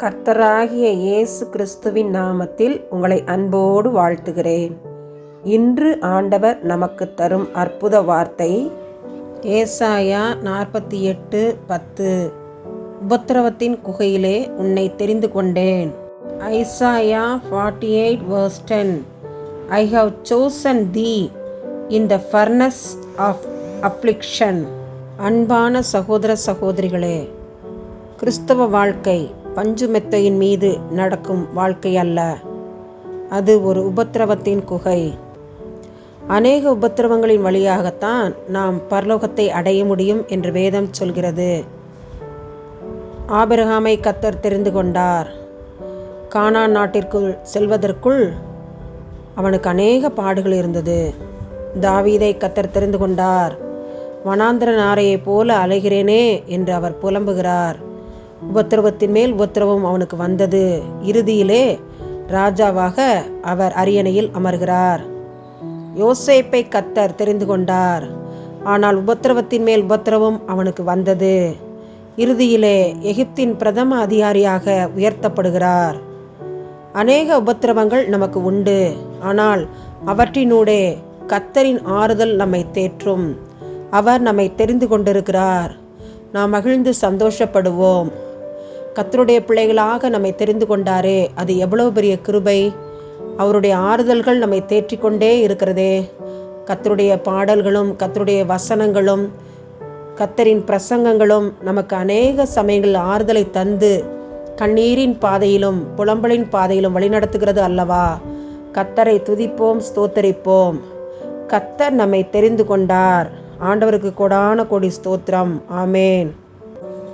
கர்த்தராகிய இயேசு கிறிஸ்துவின் நாமத்தில் உங்களை அன்போடு வாழ்த்துகிறேன். இன்று ஆண்டவர் நமக்கு தரும் அற்புத வார்த்தை ஏசாயா நாற்பத்தி எட்டு பத்து. உபத்திரவத்தின் குகையிலே உன்னை தெரிந்து கொண்டேன். Isaiah forty eight verse ten I have chosen thee in the furnace of affliction அன்பான சகோதர சகோதரிகளே கிறிஸ்தவ வாழ்க்கை பஞ்சு மெத்தையின் மீது நடக்கும் வாழ்க்கை அல்ல. அது ஒரு உபத்திரவத்தின் குகை. அநேக உபத்திரவங்களின் வழியாகத்தான் நாம் பரலோகத்தை அடைய முடியும் என்று வேதம் சொல்கிறது. ஆபிரகாமை கத்தர் தெரிந்து கொண்டார். கானா நாட்டிற்குள் செல்வதற்குள் அவனுக்கு அநேக பாடுகள் இருந்தது. தாவீதை கத்தர் தெரிந்து கொண்டார். வனாந்திர நாரையைப் போல அலைகிறேனே என்று அவர் புலம்புகிறார். உபத்திரவத்தின் மேல் உபத்திரவம் அவனுக்கு வந்தது. இறுதியிலே ராஜாவாக அவர் அரியணையில் அமர்கிறார். யோசேப்பை கத்தர் தெரிந்து கொண்டார். ஆனால் உபத்திரவத்தின் மேல் உபத்திரவம் அவனுக்கு வந்தது. இறுதியிலே எகிப்தின் பிரதம அதிகாரியாக உயர்த்தப்படுகிறார். அநேக உபத்திரவங்கள் நமக்கு உண்டு. ஆனால் அவற்றினூடே கத்தரின் ஆறுதல் நம்மை தேற்றும். அவர் நம்மை தெரிந்து கொண்டிருக்கிறார். நாம் மகிழ்ந்து சந்தோஷப்படுவோம். கத்தருடைய பிள்ளைகளாக நம்மை தெரிந்து கொண்டாரே. அது எவ்வளவு பெரிய கிருபை. அவருடைய ஆறுதல்கள் நம்மை தேற்றிக்கொண்டே இருக்கிறதே. கத்தருடைய பாடல்களும் கத்தருடைய வசனங்களும் கத்தரின் பிரசங்கங்களும் நமக்கு அநேக சமயங்கள் ஆறுதலை தந்து கண்ணீரின் பாதையிலும் புலம்பலின் பாதையிலும் வழிநடத்துகிறது அல்லவா? கத்தரை துதிப்போம் ஸ்தோத்தரிப்போம். கத்தர் நம்மை தெரிந்து கொண்டார். ஆண்டவருக்கு கொடான கொடி ஸ்தோத்திரம். ஆமேன்.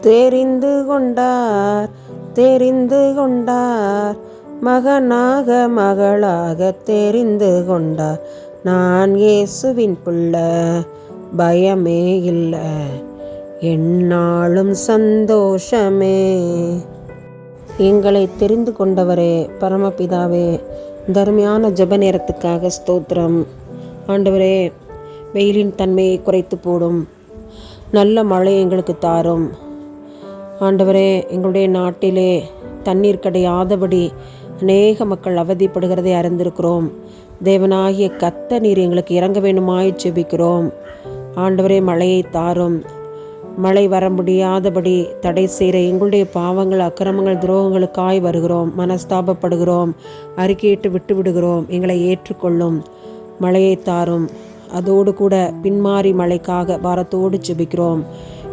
தெரிந்து கொண்டார் தெரிந்து கொண்டார். மகனாக மகளாக தெரிந்து கொண்டார். நான் இயேசுவின் புள்ள பயமே இல்லை. என்னாலும் சந்தோஷமே. எங்களை தெரிந்து கொண்டவரே பரமபிதாவே தர்மையான ஜப நேரத்துக்காக ஸ்தோத்திரம். ஆண்டவரே வெயிலின் தன்மையை குறைத்து போடும். நல்ல மழை எங்களுக்கு தாரும். ஆண்டவரே எங்களுடைய நாட்டிலே தண்ணீர் கிடையாதபடி அநேக மக்கள் அவதிப்படுகிறதை அறிந்திருக்கிறோம். தேவனாகிய கத்த நீர் எங்களுக்கு இறங்க வேண்டுமாய் செபிக்கிறோம் ஆண்டவரே மழையை தாரும். மழை வர முடியாதபடி தடை செய்கிற எங்களுடைய பாவங்கள் அக்கிரமங்கள் துரோகங்களுக்காய் வருகிறோம். மனஸ்தாபப்படுகிறோம். அறிக்கையிட்டு விட்டு விடுகிறோம் எங்களை ஏற்றுக்கொள்ளும். மழையை தாரும். அதோடு கூட பின்மாறி மழைக்காக பாரத்தோடு ஜெபிக்கிறோம்.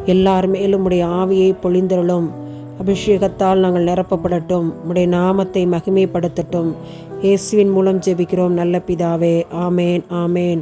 எல்லார் மேலும் உடைய ஆவியை பொழிந்தருளும். அபிஷேகத்தால் நாங்கள் நிரப்பப்படட்டும். உடைய நாமத்தை மகிமைப்படுத்தட்டும். இயேசுவின் மூலம் ஜெபிக்கிறோம் நல்ல பிதாவே. ஆமேன் ஆமேன்.